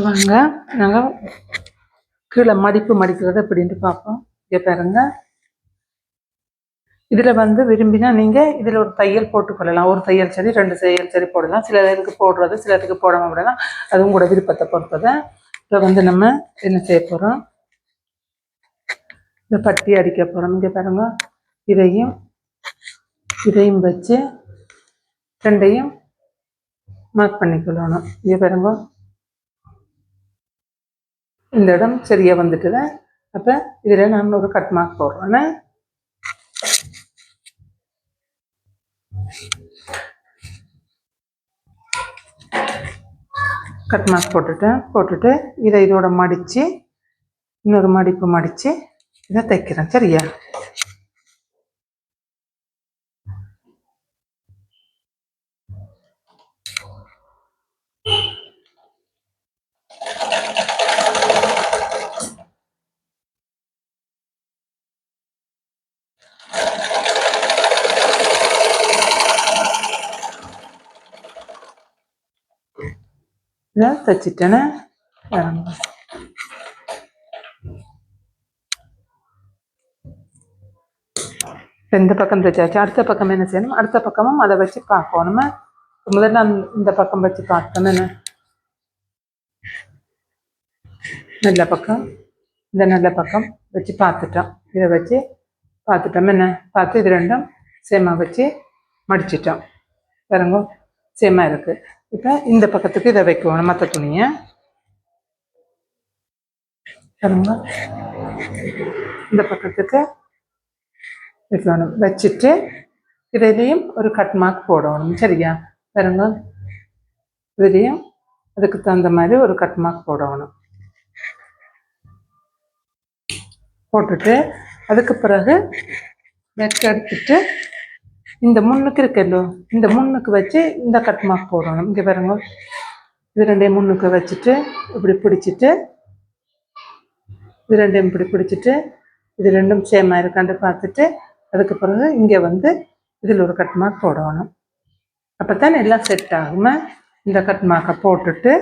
வாங்க நாங்கள் கீழே மடிப்பு மடிக்கிறது அப்படின்ட்டு பார்ப்போம். இங்கே பாருங்க. இதில் வந்து விரும்பினா நீங்கள் இதில் ஒரு தையல் போட்டுக்கொள்ளலாம் ஒரு தையல் சரி ரெண்டு தையல் சரி போடலாம். சில இதுக்கு போடுறது சில இதுக்கு போடாமல் விடலாம். அதுவும் கூட விருப்பத்தை பொறுத்தது. இப்போ வந்து நம்ம என்ன செய்ய போகிறோம் இந்த பட்டி அடிக்க போகிறோம் இங்கே பாருங்க. இதையும் இதையும் வச்சு ரெண்டையும் மார்க் பண்ணிக்கொள்ளணும் இங்கே பாருங்க. இந்த இடம் சரியா வந்துட்டுது? அப்போ இதில் நான் ஒரு கட் மார்க் போடுறேன் கட் மார்க் போட்டுட்டேன் போட்டுட்டு இதை இதோட மடித்து இன்னொரு மடிப்பு மடித்து இதை தைக்கிறேன் சரியா? இதை தைச்சிட்டேன்னு பாருங்க. இந்த பக்கம் தைச்சாச்சு. அடுத்த பக்கம் என்ன செய்யணும்? அடுத்த பக்கமும் அதை வச்சு பார்க்கணும். முதல்ல இந்த பக்கம் வச்சு பார்த்தோம் என்ன? நல்ல பக்கம். இந்த நல்ல பக்கம் வச்சு பார்த்துட்டோம். இதை வச்சு பார்த்துட்டோம் என்ன? பார்த்து இது ரெண்டும் சேமாக வச்சு மடிச்சிட்டோம். பாருங்க. சேமாக இருக்குது இப்போ இந்த பக்கத்துக்கு இதை வைக்கணும் மற்ற துணியை. பாருங்க. இந்த பக்கத்துக்கு வைக்கணும். வச்சுட்டு இதுலேயும் ஒரு கட் மார்க் போடணும். சரியா? பாருங்க. இதுலேயும் அதுக்கு தகுந்த மாதிரி ஒரு கட் மார்க் போடணும். போட்டுட்டு அதுக்கு பிறகு நெக் எடுத்துட்டு இந்த முன்னுக்கு இருக்கல்லோ இந்த முன்னுக்கு வச்சு இந்த கட் மார்க் போடணும். இங்கே பாருங்க. இது ரெண்டையும் முன்னுக்கு வச்சுட்டு இப்படி பிடிச்சிட்டு இது ரெண்டையும் இப்படி பிடிச்சிட்டு இது ரெண்டும் சேமாக இருக்கான்னு பார்த்துட்டு அதுக்கு பிறகு இங்கே வந்து இதில் ஒரு கட் மார்க் போடணும். அப்போ தான் எல்லாம் செட் ஆகுமா? இந்த கட் மார்க்கை போட்டுட்டு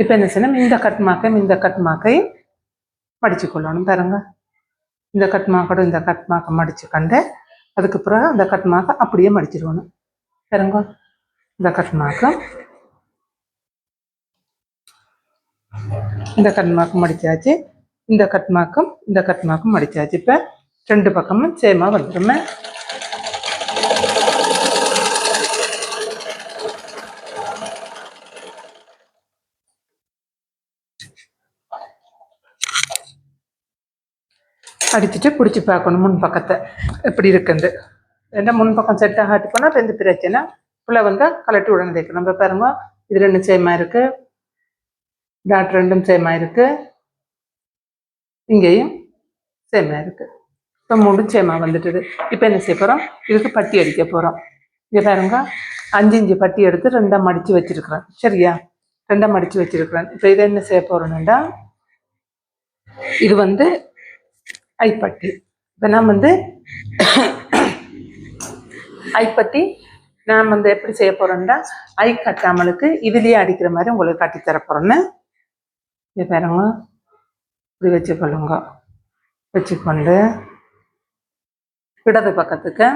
இப்போ என்ன செய்யணும்? இந்த கட் மார்க்கையும் இந்த கட் மார்க்கையும் மடிச்சு கொள்ளணும் பாருங்கள் இந்த கட் மார்க்கோட இந்த கட் மார்க்கை மடிச்சு கண்டு அதுக்கு பிறகு அந்த கட் மார்க்கை அப்படியே மடிச்சிடணும் பாருங்க இந்த கட் இந்த கட் மார்க்கும் மடிச்சாச்சு இந்த கட் மார்க்கும் இந்த கட் மார்க்கும் மடிச்சாச்சு. இப்போ ரெண்டு பக்கமும் சேமாக வந்துடுமே அடிச்சுட்டு பிடிச்சி பார்க்கணும் முன் பக்கத்தை. எப்படி இருக்குது ரெண்டா முன் பக்கம் செட் ஆகாட்டி போனால் இப்போ எந்த பிரச்சனை? உள்ள வந்தால் கலட்டி உடனே தைக்கணும் நம்ம பாருங்க இது ரெண்டும் சேமாக இருக்கு. டாட் ரெண்டும் சேமாக இருக்குது இங்கேயும் சேமாக இருக்குது இப்போ மூணு சேமாக வந்துட்டுது. இப்போ என்ன செய்ய போகிறோம் இதுக்கு பட்டி அடிக்க போகிறோம் இங்கே பாருங்க அஞ்சு இஞ்சு பட்டி எடுத்து ரெண்டாக மடித்து வச்சுருக்குறேன். சரியா? ரெண்டாக மடித்து வச்சிருக்கிறேன். இப்போ இதை என்ன செய்ய போகிறோம்னா இது வந்து ஐப்பட்டி. இப்போ நாம் வந்து ஐப்பட்டி நாம் வந்து எப்படி செய்ய போகிறோம்னா ஐ கட்டாமலுக்கு இதுலேயே அடிக்கிற மாதிரி உங்களுக்கு கட்டி தர இது பாருங்க. இப்படி வச்சுக்கொள்ளுங்க வச்சுக்கொண்டு இடது பக்கத்துக்கு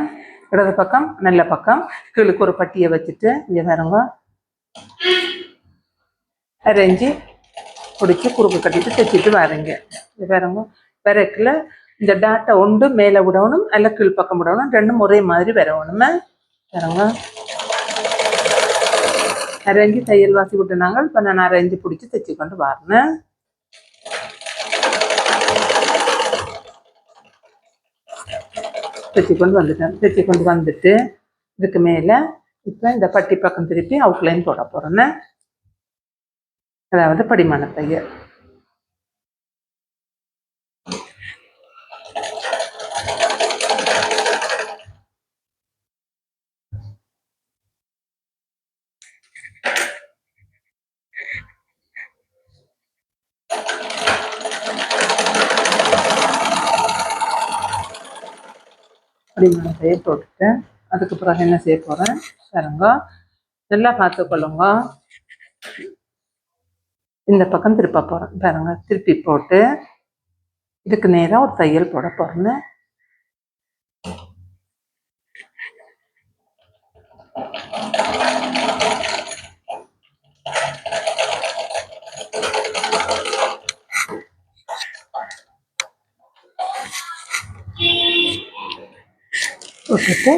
இடது பக்கம் நல்ல பக்கம் கீழுக்கு ஒரு பட்டியை வச்சுட்டு இங்கே பாருங்க. அரைஞ்சி பிடிச்சி குறுக்கு கட்டிட்டு தைச்சிட்டு வரீங்க. இது பாருங்க. விறக்குல இந்த டேட்டா ஒன்று மேலே விடணும் அல்ல கீழ் பக்கம் விடணும். ரெண்டும் ஒரே மாதிரி வரணுமே பாருங்க. அரேஞ்சு தையல் வாசி விட்டுனாங்க. இப்போ நான் அரைஞ்சி பிடிச்சி தைச்சி கொண்டு வரேன். தைச்சி கொண்டு வந்துட்டேன். தைச்சி கொண்டு வந்துட்டு இதுக்கு மேலே இப்போ இந்த பட்டி பக்கம் திருப்பி அவுட்லைன் போட போகிறேன்னு அதாவது படிமான தையல். அப்படிமான செய்ய போட்டுட்டேன் அதுக்கு பிறகு என்ன செய்ய போகிறேன் பாருங்க. நல்லா பார்த்துக்கொள்ளுங்க இந்த பக்கம் திருப்ப போகிறேன் பாருங்க. திருப்பி போட்டு இதுக்கு நேராக ஒரு தையல் போட போகிறேன்னு போட்டுட்டு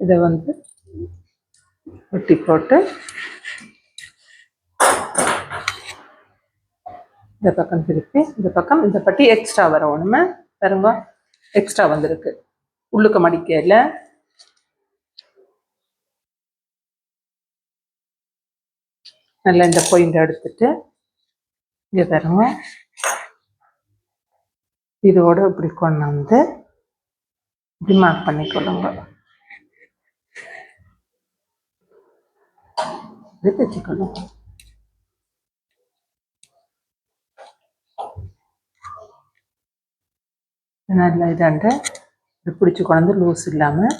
இதை வந்து ஒட்டி போட்டு இந்த பக்கம் திருப்பி இந்த பக்கம் இந்த பட்டி எக்ஸ்ட்ரா வரும் ஒன்றுமே பாருங்க எக்ஸ்ட்ரா வந்திருக்கு. உள்ளுக்கு மடிக்கல நல்லா இந்த பொயிண்ட் எடுத்துட்டு இங்கே பாருங்க. இதோட இப்படி கொண்டு வந்து இப்படி மார்க் பண்ணிக்கொள்ளுங்க இது தைச்சிக்கணும் நல்ல இதாண்டு பிடிச்சி கொண்டு லூஸ் இல்லாமல்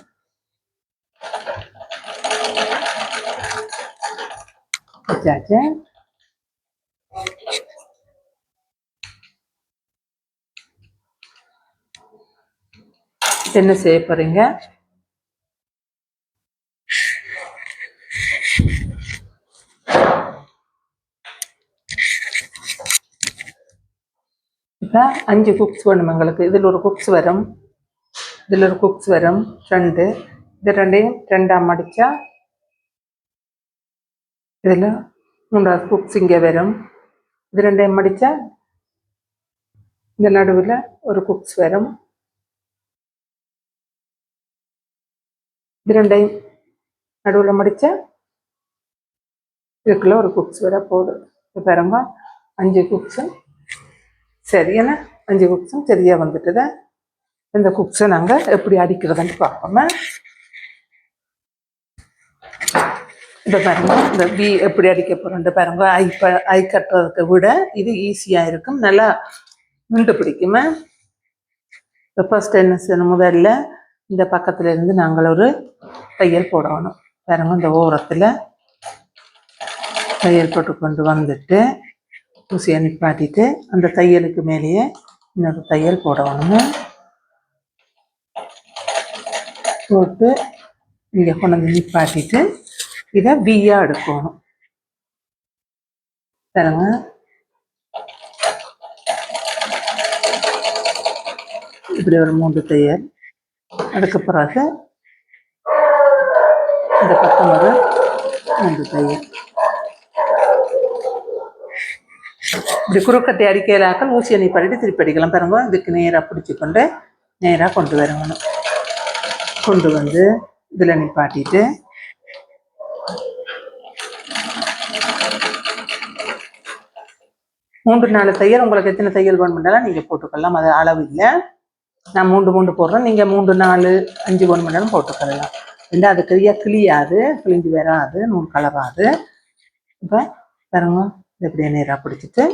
வச்சாச்சு என்ன செய்ய போறீங்க? இப்போ அஞ்சு குக்ஸ் வேணும் எங்களுக்கு இதில் ஒரு குக்ஸ் வரும். இதில் ஒரு குக்ஸ் வரும். ரெண்டு. இது ரெண்டையும் ரெண்டாக மடித்தா இதில் மூன்றாவது குக்ஸ் இங்கே வரும். இது ரெண்டையும் மடித்தா இந்த நடுவில் ஒரு குக்ஸ் வரும். இது ரெண்டையும் நடுவில் முடிச்ச இதுக்குள்ள ஒரு குக்ஸ் வர போதும். இப்போ பாருங்க அஞ்சு குக்ஸும் சரியான அஞ்சு குக்ஸும் சரியாக வந்துட்டுது? இந்த குக்ஸை நாங்கள் எப்படி அடிக்கிறதுன்னு பார்ப்போமே. இந்த பாருங்க இந்த பி எப்படி அடிக்க போகிறோம் பாருங்க ஐ ப ஐ கட்டுறதுக்கு விட இது ஈஸியாக இருக்கும். நல்லா நின்று பிடிக்குமே? இப்போ ஃபர்ஸ்ட் என்ன செய்யணும்? முதல்ல இந்த பக்கத்துல இருந்து நாங்கள் ஒரு தையல் போடணும். பாருங்க இந்த ஓரத்தில் தையல் போட்டு கொண்டு வந்துட்டு ஊசியை நிப்பாட்டிட்டு அந்த தையலுக்கு மேலேயே இன்னொரு தையல் போடணும் போட்டு இங்கே கொண்டு வந்து நிப்பாட்டிட்டு இதை பியா எடுக்கணும். பாருங்க. இப்படி ஒரு மூன்று தையல். அதுக்கு பிறகு இந்த பக்கம் ஒரு மூன்று தையல் இப்படி குறுக்கட்டை அடிக்கலாக்கள் ஊசியை நீ பண்ணிட்டு திருப்பி அடிக்கலாம். பாருங்க இதுக்கு நேராக பிடிச்சி கொண்டு நேராக கொண்டு வரணும். கொண்டு வந்து இதில் நிப்பாட்டிட்டு மூன்று நாலு தையல் உங்களுக்கு எத்தனை தையல் வேணும்னாலும் நீங்கள் போட்டுக்கலாம். அது அளவு இல்லை. நான் மூன்று மூன்று போடுறேன். நீங்கள் மூன்று நாலு அஞ்சு ஒன்று மணி நேரம் போட்டுக்கலாம் ரெண்டா அது கிளியா கிளியாது கிழிஞ்சு வராது. நூல் கலராது. இப்போ பாருங்க. இப்படியே நேராக பிடிச்சிட்டு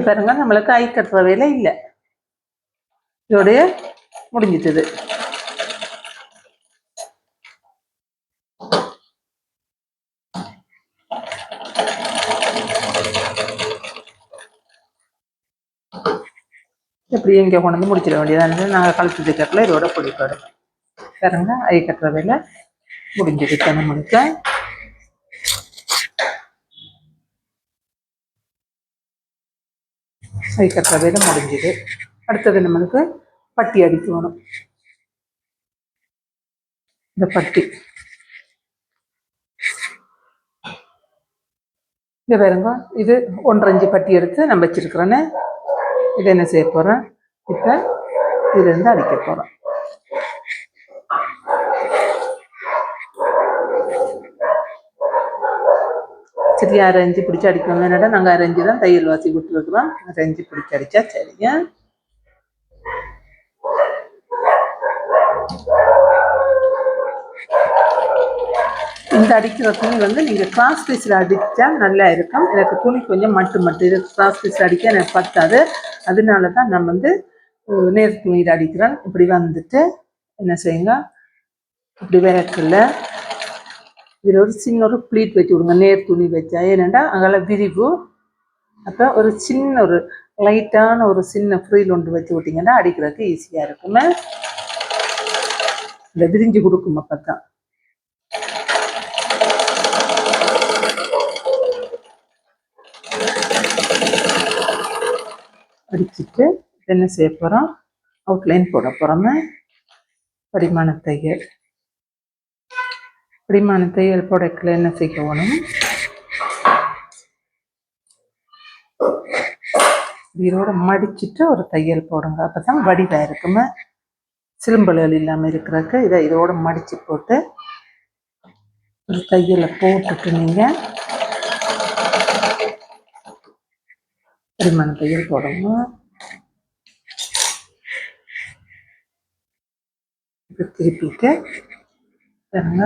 இப்போ பாருங்க. நம்மளுக்கு ஐ கட்டுற வேலை இல்லை. இதோடைய முடிஞ்சிட்டது. இப்படி இங்கே கொண்டு வந்து முடிச்சிட வேண்டியதாக நாங்கள் கழுத்து தைக்கிறதுல இதோட பிடிப்போம் பாருங்க. ஐ கட்டுற வேலை முடிஞ்சது நம்மளுக்கு வைக்கிற வேலை முடிஞ்சுது. அடுத்தது நம்மளுக்கு பட்டி அடிக்கணும் இந்த பட்டி. இங்க பாருங்க இது ஒன்றஞ்சு பட்டி எடுத்து நம்ம வச்சிருக்கிறேன்னு. இதை என்ன செய்ய போறேன் இப்போ இதுலேருந்து அடிக்க போகிறோம் சரி அரைஞ்சி பிடிச்சி அடிக்கணும் என்னடா நாங்கள் அரைஞ்சி தான் தையல் வாசி விட்டுருக்குறோம். அரைஞ்சி பிடிச்சி அடித்தா சரிங்க. இந்த அடிக்கிற துணி வந்து நீங்கள் கிராஸ் பீஸில் அடித்தா நல்லா இருக்கும். எனக்கு துணி கொஞ்சம் மட்டு மட்டு. இது கிராஸ் பீஸில் அடிக்க எனக்கு பத்தாது. அதனால தான் நான் வந்து நேர் துணியில் அடிக்கிறேன். இப்படி வந்துட்டு என்ன செய்யுங்க? இப்படி விளக்குல இதில் ஒரு சின்ன ஒரு ப்ளீட் வச்சு விடுங்க நேர் துணி வச்சா. ஏனெண்டா அங்கே விரிவு. அப்போ ஒரு சின்ன ஒரு லைட்டான ஒரு சின்ன ஃப்ரீல் ஒன்று வச்சு விட்டிங்கன்னா அடிக்கிறதுக்கு ஈஸியாக இருக்குமே. இந்த விரிஞ்சு கொடுக்கும் அப்போ தான் அடிச்சுட்டு என்ன செய்ய போகிறோம் அவுட்லைன் போட போகிறோமே படிமான தையல் பிடிமானத்தை தையல் என்ன செய்யணும் இதோட மடிச்சுட்டு ஒரு தையல் போடுங்க. அப்போ தான் வடிவாக இருக்குமே. சிலும்பல்கள் இல்லாமல் இருக்கிறக்கு இதை இதோட மடிச்சு போட்டு ஒரு தையலை போட்டுட்டு நீங்கள் பிடிமான தையல் போடணும் திருப்பிட்டு பாருங்க.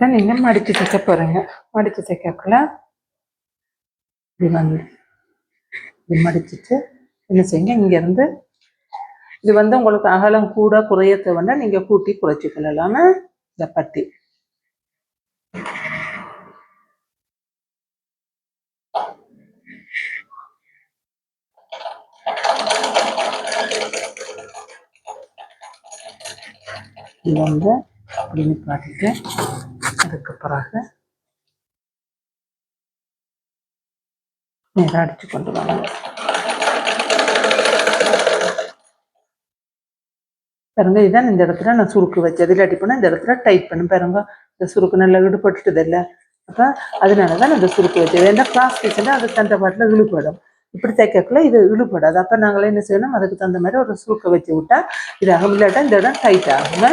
தான் நீங்கள் மடித்து தைக்க போகிறீங்க மடித்து தைக்கக்குள்ள இப்படி வந்து இப்படி மடிச்சிட்டு என்ன செய்யுங்க இங்கேருந்து இது வந்து உங்களுக்கு அகலம் கூட குறைய தேவைன்னா நீங்கள் கூட்டி குறைச்சி கொள்ளலாம. இந்த பட்டி. இது வந்து அப்படி நிப்பாட்டிட்டு அதுக்கு பிறகு நேராக அடிச்சு கொண்டு வாங்க பாருங்க இதான் இந்த இடத்துல நான் சுருக்கு வச்சது. இல்லாட்டி போனால் இந்த இடத்துல டைட் பண்ணு பாருங்க இந்த சுருக்கு நல்லா விடுபட்டுட்டது இல்லை. அப்போ அதனால தான் நான் இந்த சுருக்கு வச்சது. ஏன்னா பிளாஸ்டிக்னா அது தந்த பாட்டில் இழுபடும். இப்படி தைக்கக்குள்ள இது இழுபடாது. அப்போ நாங்களே என்ன செய்யணும்? அதுக்கு தகுந்த மாதிரி ஒரு சுருக்கை வச்சு விட்டா இதாகும். இல்லாட்டா இந்த இடம் டைட் ஆகுங்க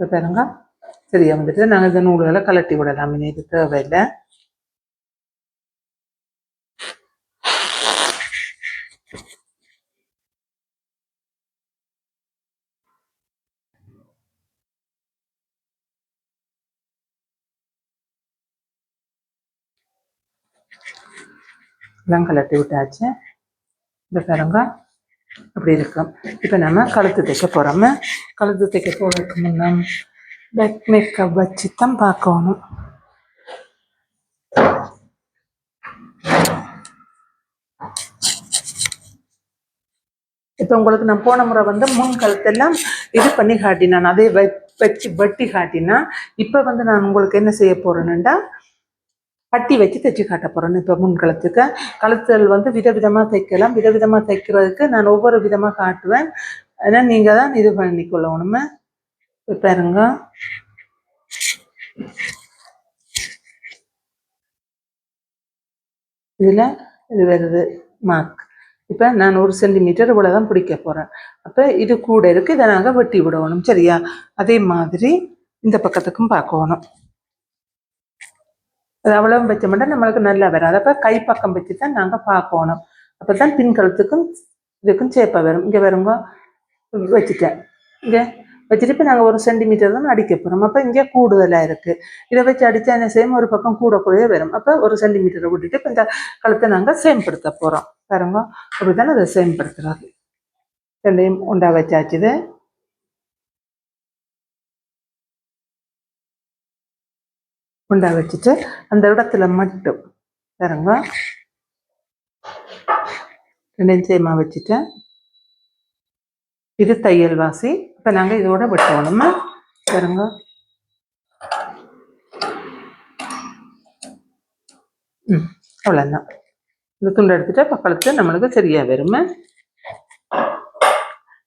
இப்போ பாருங்க. சரியா வந்துட்டு நாங்கள் இந்த நூல்களை கலட்டி விடலாம். இது தேவையில்லை. எல்லாம் கலட்டி விட்டாச்சு. இந்த பாருங்க. அப்படி இருக்கும். இப்போ நம்ம கழுத்து தைக்க போகிறோம் கழுத்து தைக்க போகிறதுக்கு முன்னே பேக் மேக்கப் வச்சு தான் பார்க்கணும். இப்போ உங்களுக்கு நான் போன முறை வந்து முன் கழுத்தெல்லாம் இது பண்ணி காட்டினான். அதே வச்சு வெட்டி காட்டினா இப்போ வந்து நான் உங்களுக்கு என்ன செய்ய போறேன்னுடா பட்டி வச்சு தைச்சு காட்ட போகிறேன் இப்போ முன் கழுத்துக்கு கழுத்தல் வந்து விதவிதமாக தைக்கலாம். விதவிதமாக தைக்கிறதுக்கு நான் ஒவ்வொரு விதமாக காட்டுவேன். ஏன்னா நீங்கள் தான் இது பண்ணிக்கொள்ளணுமே. இப்போ பாருங்க. இதில் இது வருது. மார்க் இப்போ நான் ஒரு சென்டிமீட்டர் இவ்வளோ தான் பிடிக்க போகிறேன் அப்போ இது கூட இருக்குது இதை நாங்கள் வெட்டி விடணும். சரியா? அதே மாதிரி இந்த பக்கத்துக்கும் பார்க்கணும். அது அவ்வளவு வச்ச மட்டும் நம்மளுக்கு நல்லா வராது அப்போ கைப்பக்கம் வச்சு தான் நாங்கள் பார்க்கணும். அப்போ தான் பின்கழுத்துக்கும் இதுக்கும் சேப்பாக வரும். இங்கே வருங்க வச்சுட்டேன். இங்கே வச்சுட்டு இப்போ நாங்கள் ஒரு சென்டிமீட்டர் தான் அடிக்க போகிறோம் அப்போ இங்கே கூடுதலாக இருக்குது இதை வச்சு அடித்தா என்ன செய்யும்? ஒரு பக்கம் கூட கூடயே வரும். அப்போ ஒரு சென்டிமீட்டரை விட்டுட்டு இப்போ இந்த கழுத்தை நாங்கள் சேம்படுத்த போகிறோம் பாருங்க அப்படி தானே அதை சேம்படுத்துறாரு ரெண்டையும் உண்டா வச்சாச்சுது. உண்டா வச்சுட்டு அந்த இடத்துல மட்டும் பாருங்க. ரெண்டு சேமா வச்சுட்டேன். இது தையல் வாசி. இப்போ நாங்கள் இதோட வெட்டணுமா பாருங்க. ம் அவ்வளோதான் இந்த துண்டை எடுத்துட்டு பக்கத்தில் நம்மளுக்கு சரியா வரும்.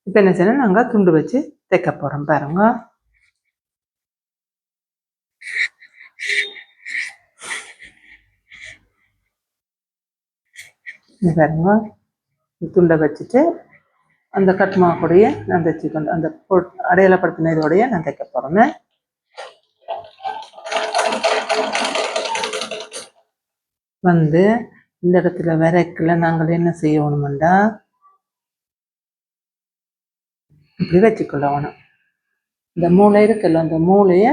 இப்போ என்ன செய்யணும்? நாங்கள் துண்டு வச்சு தைக்க போகிறோம் பாருங்க. இங்க பாருங்க. துண்டை வச்சுட்டு அந்த கட்மா கூடயே நான் தைச்சிக்கொண்டு அந்த பொ- அடையாளப்படுத்தின இதோடைய நான் தைக்க போகிறேன் வந்து இந்த இடத்துல விரைக்கல நாங்கள் என்ன செய்யணுமெண்டா இப்படி வச்சுக்கொள்ளணும். இந்த மூளை இருக்குல்ல அந்த மூளையை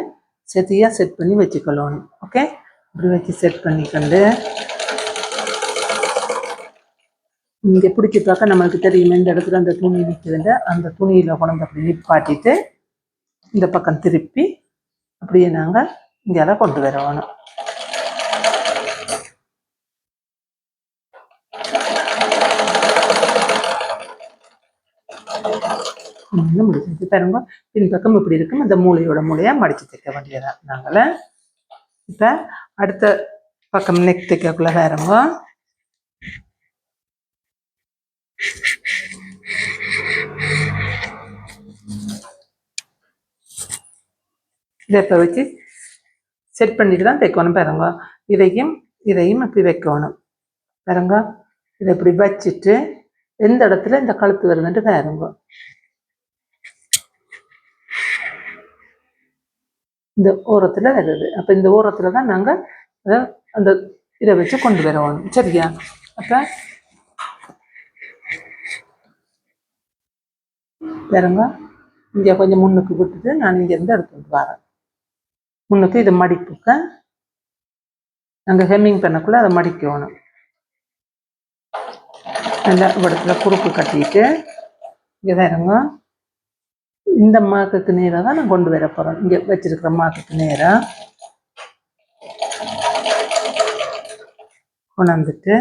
செத்தியாக செட் பண்ணி வச்சுக்கொள்ளணும். ஓகே இப்படி வச்சு செட் பண்ணிக்கொண்டு இங்கே பிடிச்சி பார்க்க நம்மளுக்கு தெரியும் இந்த இடத்துல அந்த துணி நிற்குதுங்க அந்த துணியில் கொண்டு அப்படி நிப்பாட்டிட்டு இந்த பக்கம் திருப்பி அப்படியே நாங்கள் இங்கே கொண்டு வரணும். முடிச்சு பாருங்க. பின்பக்கம் இப்படி இருக்கும். அந்த மூளையோட மூளையாக மடிச்சு தைக்க வேண்டியதான் நாங்கள இப்போ அடுத்த பக்கம் நெக் தைக்கக்குள்ள வேறங்க இதை இப்போ வச்சு செட் பண்ணிட்டு தான் தைக்கணும் பாருங்க. இதையும் இதையும் இப்படி வைக்கணும். பாருங்க. இதை இப்படி வச்சுட்டு எந்த இடத்துல இந்த கழுத்து வருதுன்ட்டு பாருங்க. இந்த ஓரத்தில் வருது. அப்போ இந்த ஓரத்தில் தான் நாங்கள் அத அந்த இதை வச்சு கொண்டு வரணும் சரியா? அப்போ பாருங்க. இங்கே கொஞ்சம் முன்னுக்கு விட்டுட்டு நான் இங்கேருந்து எடுத்துட்டு வரேன். முன்னுக்கு இதை மடிப்புக்க. நாங்கள் ஹெம்மிங் பண்ணக்குள்ள அதை மடிக்கணும். நல்லா இடத்துல குறுக்கு கட்டிட்டு இங்கே பாருங்க. இந்த மாக்குக்கு நேராக தான் நான் கொண்டு வர போறேன். இங்கே வச்சிருக்கிற மாக்குக்கு நேராக கொண்டாந்துட்டு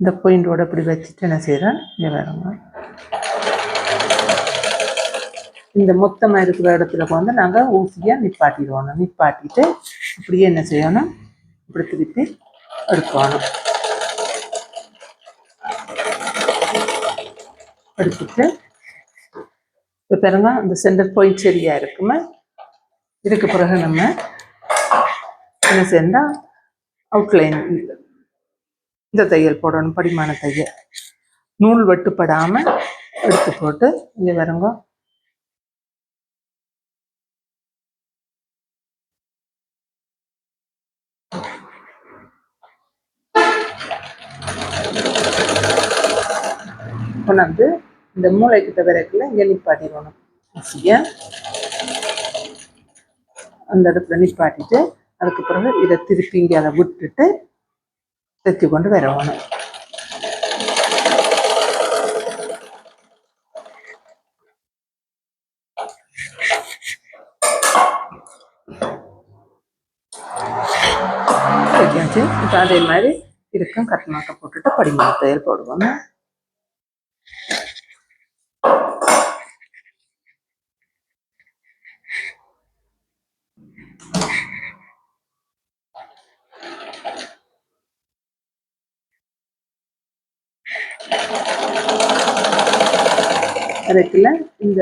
இந்த பாயிண்டோட இப்படி வச்சுட்டு என்ன செய்கிறேன் இங்கே வேறங்க இந்த மொத்தமாக இருக்கிற இடத்துல வந்து நாங்கள் ஊசியாக நிப்பாட்டிடுவோம். நிப்பாட்டிட்டு அப்படியே என்ன செய்யணும்? இப்படி திருப்பி எடுக்கணும். எடுத்துட்டு இப்போ பாருங்க அந்த சென்டர் பாயிண்ட் சரியா இருக்குமே? இதுக்கு பிறகு நம்ம என்ன செய்யணும் அவுட்லைன் இந்த தையல் போடணும் படிமான தையல். நூல் வெட்டுப்படாம எடுத்து போட்டு இங்க வருங்க கொண்டாந்து இந்த மூளை கிட்ட வரைக்குள்ள இங்க நிப்பாட்டிடணும். ஈஸியா அந்த இடத்துல நிப்பாட்டிட்டு அதுக்கு பிறகு இதை திருப்பி இங்கே அதை விட்டுட்டு தைச்சு கொண்டு வரணும் இப்போ அதே மாதிரி இருக்கும் கட்டணாக்க போட்டுட்டு படிமான தையல் போடுவோம் இடத்துல இந்த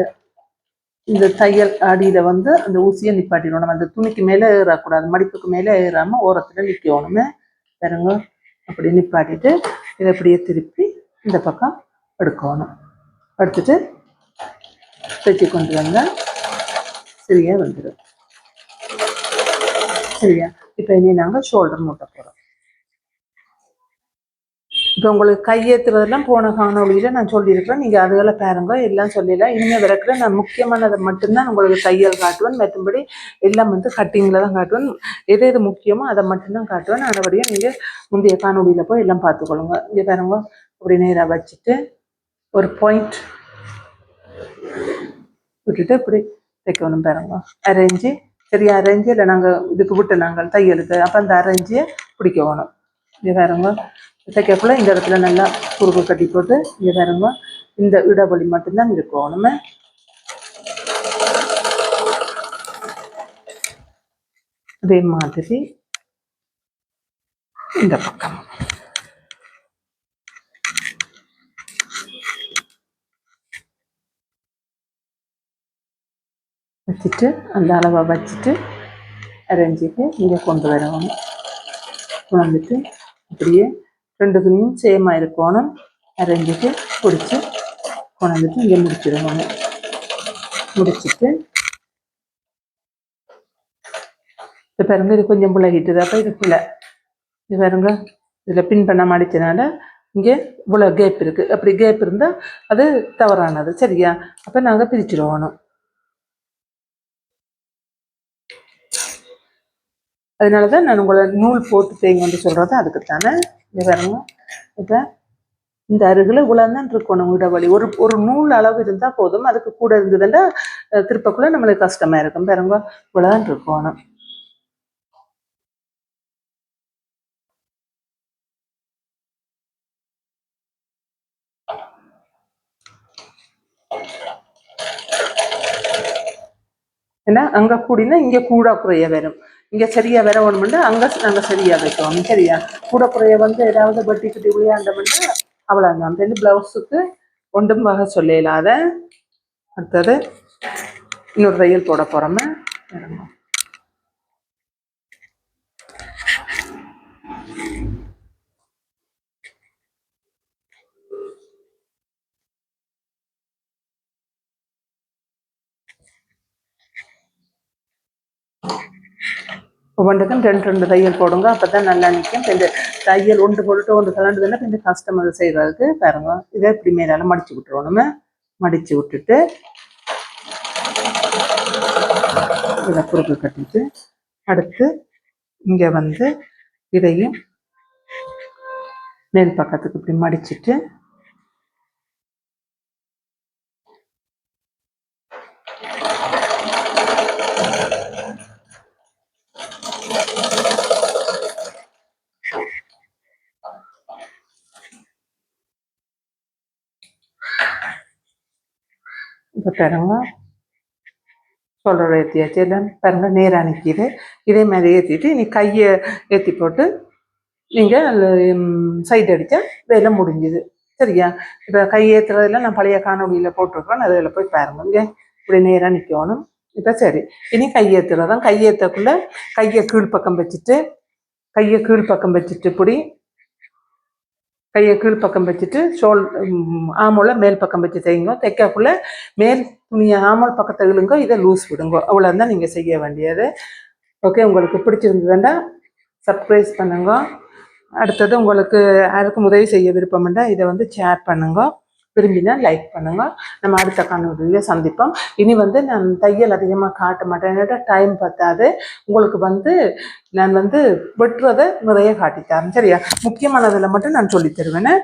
இந்த தையல் அடியில் வந்து அந்த ஊசியை நிப்பாட்டிடணும். நம்ம அந்த துணிக்கு மேலே ஏறக்கூடாது. மடிப்புக்கு மேலே ஏறாமல் ஓரத்தில் நிற்கணுமே பாருங்க. அப்படி நிப்பாட்டிட்டு இதை அப்படியே திருப்பி இந்த பக்கம் எடுக்கணும். எடுத்துட்டு தைச்சி கொண்டு வந்தால் சரியா வந்துடும் சரியா? இப்போ இனி நாங்கள் ஷோல்டர் மூட்டை போகிறோம் இப்போ உங்களுக்கு கையேற்றுறதெல்லாம் போன காணொலியில் நான் சொல்லியிருக்கிறேன். நீங்கள் அதுகளை பாருங்க. எல்லாம் சொல்லல இனிமேல் விளக்குற நான் முக்கியமானதை மட்டும்தான் உங்களுக்கு தையல் காட்டுவேன். மற்றும்படி எல்லாம் வந்து கட்டிங்கில் தான் காட்டுவேன். எது எது முக்கியமோ அதை மட்டும்தான் காட்டுவேன். அதுபடியும் நீங்கள் முந்தைய காணொலியில் போய் எல்லாம் பார்த்துக்கொள்ளுங்க. இங்கே பாருங்க. அப்படி நேராக வச்சுட்டு ஒரு பாயிண்ட் விட்டுட்டு இப்படி தைக்கணும் பாருங்க. அரேஞ்சு சரியா அரேஞ்சு இல்லை நாங்கள் இதுக்கு விட்டு நாங்கள் தையலுக்கு. அப்போ அந்த அரேஞ்சியை பிடிக்க வேணும் இங்கே பாருங்க. தைக்கக்குள்ள இந்த இடத்துல நல்லா குறுக்கு கட்டி போட்டு இங்கே பாருங்க. இந்த இடவழி மட்டும்தான் இருக்கும். நம்ம அதே மாதிரி இந்த பக்கம். வச்சுட்டு அந்த அளவை வச்சுட்டு அரைஞ்சிட்டு இங்கே கொண்டு வரணும். வந்துட்டு அப்படியே ரெண்டு துணியும் சேம் ஆயிருக்கணும் அரைஞ்சிட்டு பிடிச்சி கொண்டாந்துட்டு இங்கே முடிச்சிடுவாங்க முடிச்சிட்டு இது பாருங்க இது கொஞ்சம் புள்ளகிட்டுது அப்போ இது புள்ள இது பாருங்க இதில் பின் பண்ண மாடிச்சனால இங்கே இவ்வளோ கேப் இருக்குது அப்படி கேப் இருந்தால் அது தவறானது. சரியா? அப்போ நாங்கள் பிரிச்சிடுவோம் அதனால தான் நான் உங்களை நூல் போட்டு தேங்கன்னு சொல்கிறது அதுக்கு தானே இது பாருங்க. இப்போ இந்த அருகில் இவ்வளோதான் இருக்கணும் இடவழி ஒரு ஒரு நூல் அளவு இருந்தால் போதும். அதுக்கு கூட இருந்ததுன்னா திருப்பக்குள்ள நம்மளுக்கு கஷ்டமாக இருக்கும். பாருங்க. இவ்வளோதான் இருக்கணும் ஏன்னா அங்கே கூடினா இங்கே கூட குறைய வரும். இங்கே சரியாக வர வேணுமெண்டா அங்கே நாங்கள் சரியாக வைக்கிறோம். சரியா? கூட குறைய வந்து ஏதாவது பட்டி குட்டி விளையாண்டோம்னா அவ்வளோதான் அந்த ப்ளவுஸுக்கு ஒன்றும் வகை சொல்லலாத அடுத்தது இன்னொரு தையல் போட போகிறோமே ஒவ்வொன்றுக்கும் ரெண்டு ரெண்டு தையல் போடுங்க. அப்போ தான் நல்லா நிற்கும் இந்த தையல் ஒன்று போட்டுட்டு ஒன்று கலண்டுதுன்னா கொஞ்சம் கஷ்டம் அது செய்கிறதுக்கு பாருங்க. இதை இப்படி மேலே மடித்து விட்டுருவோம் நம்ம. மடித்து விட்டுட்டு இதை குறுக்கு கட்டிட்டு அடுத்து இங்கே வந்து இதையும் மேல் பக்கத்துக்கு இப்படி மடிச்சுட்டு இப்போ சொல்கிற ஏற்றியாச்சு எல்லாம் பாருங்க நேராக நிற்கிது இதே மாதிரி ஏற்றிட்டு நீ கையை ஏற்றி போட்டு நீங்கள் சைடு அடித்தா வேலை முடிஞ்சுது. சரியா? இப்போ கை ஏற்றுறதுல நான் பழைய காணொலியில் போட்டிருக்கேன் அதில் போய் பாருங்க. இங்கே இப்படி நேராக நிற்கணும் இப்போ சரி. இனி கை கையேற்றக்குள்ளே கையை கீழ்ப்பக்கம் வச்சுட்டு கையை கீழ்ப்பக்கம் வச்சுட்டு இப்படி கையை கீழ்ப்பக்கம் வச்சுட்டு ஷோல் ஆமோல மேல் பக்கம் வச்சு தைங்க தைக்கக்குள்ள மேல் துணியை ஆமல் பக்கத்தை இழுங்க இதை லூஸ் விடுங்க. அவ்வளோதான் நீங்கள் செய்ய வேண்டியது. ஓகே உங்களுக்கு பிடிச்சிருந்ததுன்னா சர்ப்ரைஸ் பண்ணுங்க. அடுத்தது உங்களுக்கு யாருக்கும் உதவி செய்ய விருப்பம்ண்டா இதை வந்து ஷேர் பண்ணுங்க. விரும்பினா லைக் பண்ணுங்கள் நம்ம அடுத்த காணொலியில் சந்திப்போம். இனி வந்து நான் தையல் அதிகமாக காட்ட மாட்டேன். என்னோட டைம் பத்தாது. உங்களுக்கு வந்து நான் வந்து வெட்டுறதை நிறைய காட்டித்தரேன். சரியா? முக்கியமானதில் மட்டும் நான் சொல்லித் தருவேன்.